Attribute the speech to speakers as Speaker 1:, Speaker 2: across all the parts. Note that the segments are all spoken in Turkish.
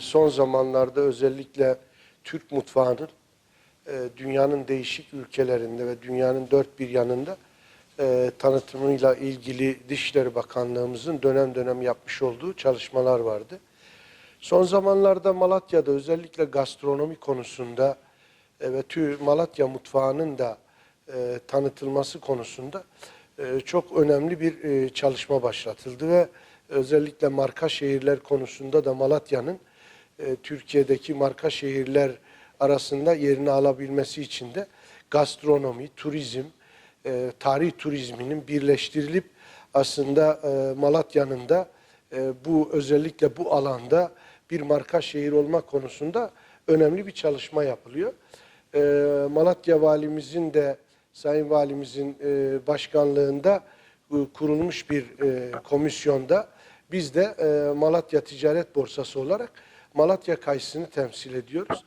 Speaker 1: Son zamanlarda özellikle Türk mutfağının dünyanın değişik ülkelerinde ve dünyanın dört bir yanında e, tanıtımıyla ilgili Dışişleri Bakanlığımızın dönem dönem yapmış olduğu çalışmalar vardı. Son zamanlarda Malatya'da özellikle gastronomi konusunda e, ve tü Malatya mutfağının da e, tanıtılması konusunda e, çok önemli bir e, çalışma başlatıldı ve özellikle marka şehirler konusunda da Malatya'nın e, Türkiye'deki marka şehirler arasında yerini alabilmesi için de gastronomi, turizm, e, tarih turizminin birleştirilip aslında e, Malatya'nın da e, bu özellikle bu alanda bir marka şehir olma konusunda önemli bir çalışma yapılıyor. E, Malatya valimizin de Sayın Valimizin e, başkanlığında e, kurulmuş bir e, komisyonda biz de e, Malatya Ticaret Borsası olarak Malatya kayısını temsil ediyoruz.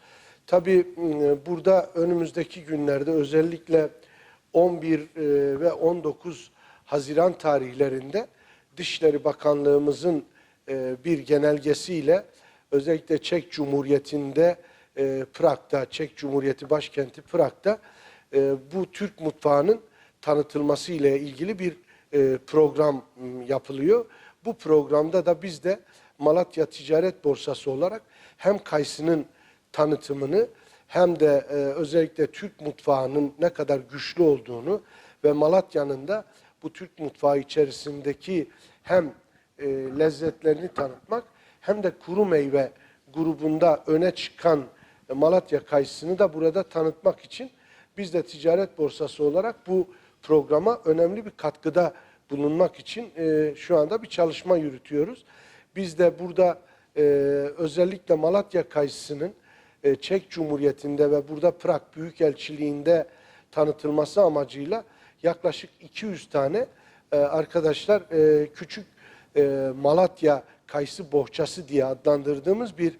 Speaker 1: Tabii m, burada önümüzdeki günlerde özellikle 11 e, ve 19 Haziran tarihlerinde Dışişleri Bakanlığımızın e, bir genelgesiyle özellikle Çek Cumhuriyeti'nde Prag'da, Çek Cumhuriyeti başkenti Prag'da bu Türk mutfağının tanıtılması ile ilgili bir program yapılıyor. Bu programda da biz de Malatya Ticaret Borsası olarak hem kayısının tanıtımını hem de e, özellikle Türk mutfağının ne kadar güçlü olduğunu ve Malatya'nın da bu Türk mutfağı içerisindeki hem e, lezzetlerini tanıtmak hem de kuru meyve grubunda öne çıkan e, Malatya kayısını da burada tanıtmak için biz de ticaret borsası olarak bu programa önemli bir katkıda bulunmak için e, şu anda bir çalışma yürütüyoruz. Biz de burada e, özellikle Malatya kayısının e, Çek Cumhuriyeti'nde ve burada Prag Büyükelçiliği'nde tanıtılması amacıyla yaklaşık 200 tane e, arkadaşlar e, küçük Malatya kayısı bohçası diye adlandırdığımız bir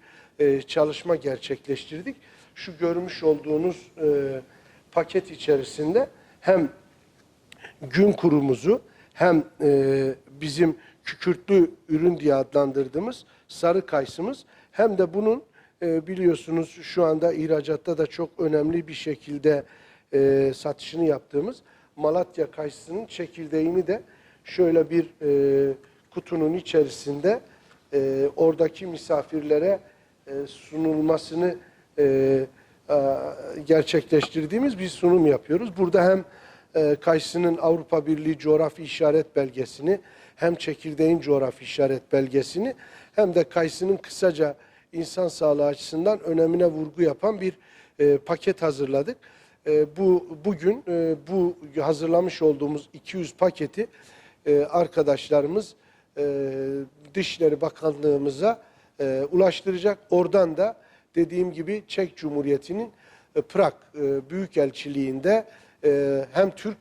Speaker 1: çalışma gerçekleştirdik. Şu görmüş olduğunuz paket içerisinde hem gün kurumuzu hem bizim kükürtlü ürün diye adlandırdığımız sarı kayısımız hem de bunun e, biliyorsunuz şu anda ihracatta da çok önemli bir şekilde e, satışını yaptığımız Malatya kayısının çekirdeğini de şöyle bir e, kutunun içerisinde e, oradaki misafirlere sunulmasını gerçekleştirdiğimiz bir sunum yapıyoruz. Burada hem e, kayısının Avrupa Birliği coğrafi işaret belgesini hem çekirdeğin coğrafi işaret belgesini hem de kayısının kısaca insan sağlığı açısından önemine vurgu yapan bir e, paket hazırladık. E, bu bugün e, bu hazırlamış olduğumuz 200 paketi e, arkadaşlarımız e, Dışişleri Bakanlığımıza e, ulaştıracak. Oradan da dediğim gibi Çek Cumhuriyeti'nin e, Prag e, Büyükelçiliği'nde e, hem Türk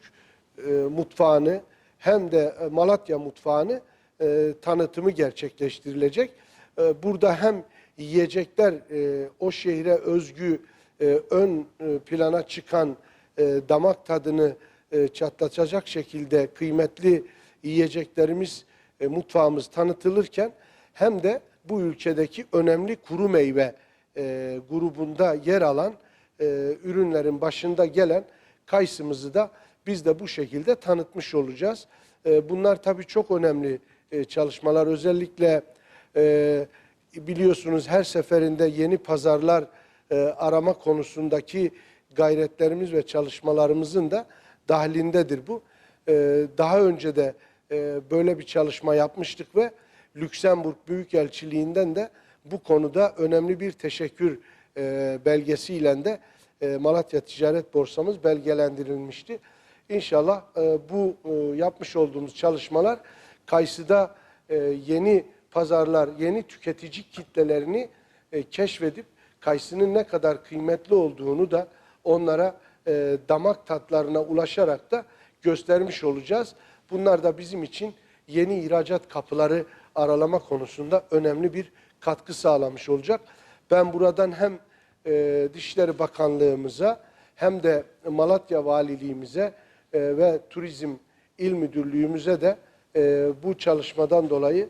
Speaker 1: e, mutfağını hem de e, Malatya mutfağını e, tanıtımı gerçekleştirilecek. E, burada hem yiyecekler e, o şehre özgü e, ön e, plana çıkan e, damak tadını e, çatlatacak şekilde kıymetli yiyeceklerimiz, e, mutfağımız tanıtılırken hem de bu ülkedeki önemli kuru meyve e, grubunda yer alan e, ürünlerin başında gelen kayısımızı da biz de bu şekilde tanıtmış olacağız. E, bunlar tabii çok önemli e, çalışmalar. Özellikle e, biliyorsunuz her seferinde yeni pazarlar e, arama konusundaki gayretlerimiz ve çalışmalarımızın da dahlindedir bu. E, daha önce de e, böyle bir çalışma yapmıştık ve Lüksemburg Büyükelçiliğinden de bu konuda önemli bir teşekkür e, belgesiyle de e, Malatya Ticaret Borsamız belgelendirilmişti. İnşallah e, bu e, yapmış olduğumuz çalışmalar kayısıda e, yeni pazarlar, yeni tüketici kitlelerini e, keşfedip kayısının ne kadar kıymetli olduğunu da onlara e, damak tatlarına ulaşarak da göstermiş olacağız. Bunlar da bizim için yeni ihracat kapıları aralama konusunda önemli bir katkı sağlamış olacak. Ben buradan hem e, Dışişleri Bakanlığımıza hem de Malatya Valiliğimize e, ve Turizm İl Müdürlüğümüze de e, bu çalışmadan dolayı